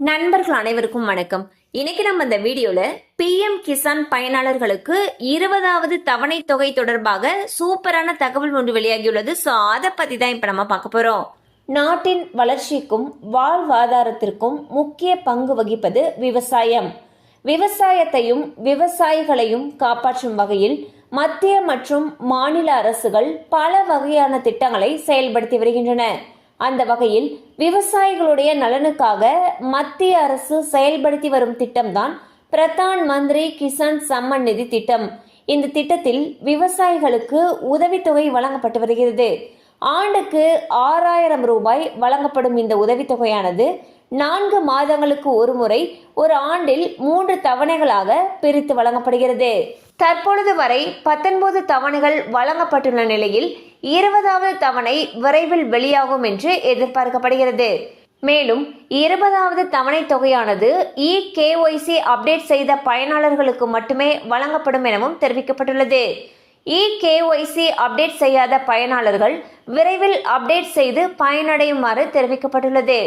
நண்பர்கள் அனைவருக்கும் வணக்கம். இன்னைக்கு நம்ம இந்த வீடியோல பிஎம் கிசான் பயனாளர்களுக்கு இருபதாவது தவணை தொகை தொடர்பாக சூப்பரான தகவல் ஒன்று வெளியாகியுள்ளது. ஸோ அதை பத்தி தான் இப்ப நம்ம பார்க்க போறோம். நாட்டின் வளர்ச்சிக்கும் வாழ்வாதாரத்திற்கும் முக்கிய பங்கு வகிப்பது விவசாயம். விவசாயத்தையும் விவசாயிகளையும் காப்பாற்றும் வகையில் மத்திய மற்றும் மாநில அரசுகள் பல வகையான திட்டங்களை செயல்படுத்தி வருகின்றன. அந்த வகையில் விவசாயிகளுடைய நலனுக்காக மத்திய அரசு செயல்படுத்தி வரும் திட்டம்தான் பிரதான் மந்திரி கிசான் சம்மன் நிதி திட்டம். இந்த திட்டத்தில் விவசாயிகளுக்கு உதவித்தொகை வழங்கப்பட்டு வருகிறது. ஆண்டுக்கு ஆறாயிரம் ரூபாய் வழங்கப்படும் இந்த உதவித்தொகையானது நான்கு மாதங்களுக்கு ஒரு முறை ஒரு ஆண்டில் மூன்று தவணைகளாக பிரித்து வழங்கப்படுகிறது. தற்பொழுது வரை பத்தொன்பது தவணைகள் வழங்கப்பட்டுள்ள நிலையில் இருபதாவது தவணை விரைவில் வெளியாகும் என்று எதிர்பார்க்கப்படுகிறது. மேலும் இருபதாவது தவணை தொகையானது இ கேஒய்சி அப்டேட் செய்த பயனாளர்களுக்கு மட்டுமே வழங்கப்படும் எனவும் தெரிவிக்கப்பட்டுள்ளது. இ கேஒய்சி அப்டேட் செய்யாத பயனாளர்கள் விரைவில் அப்டேட் செய்து பயனடையுமாறு தெரிவிக்கப்பட்டுள்ளது.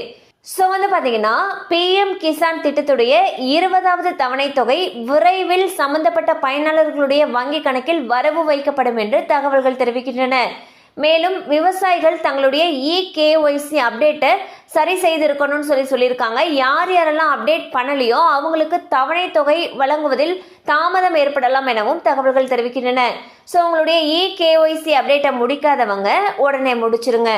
ஸோ வந்து பார்த்தீங்கன்னா பிஎம் கிசான் திட்டத்துடைய இருபதாவது தவணை தொகை விரைவில் சம்பந்தப்பட்ட பயனாளர்களுடைய வங்கி கணக்கில் வரவு வைக்கப்படும் என்று தகவல்கள் தெரிவிக்கின்றன. மேலும் விவசாயிகள் தங்களுடைய இ கேஒய்சி அப்டேட்டை சரி செய்திருக்கணும்னு சொல்லி சொல்லியிருக்காங்க. யார் யாரெல்லாம் அப்டேட் பண்ணலையோ அவங்களுக்கு தவணை தொகை வழங்குவதில் தாமதம் ஏற்படலாம் எனவும் தகவல்கள் தெரிவிக்கின்றன. ஸோ உங்களுடைய இ கேஒய்சி அப்டேட்டை முடிக்காதவங்க உடனே முடிச்சிருங்க.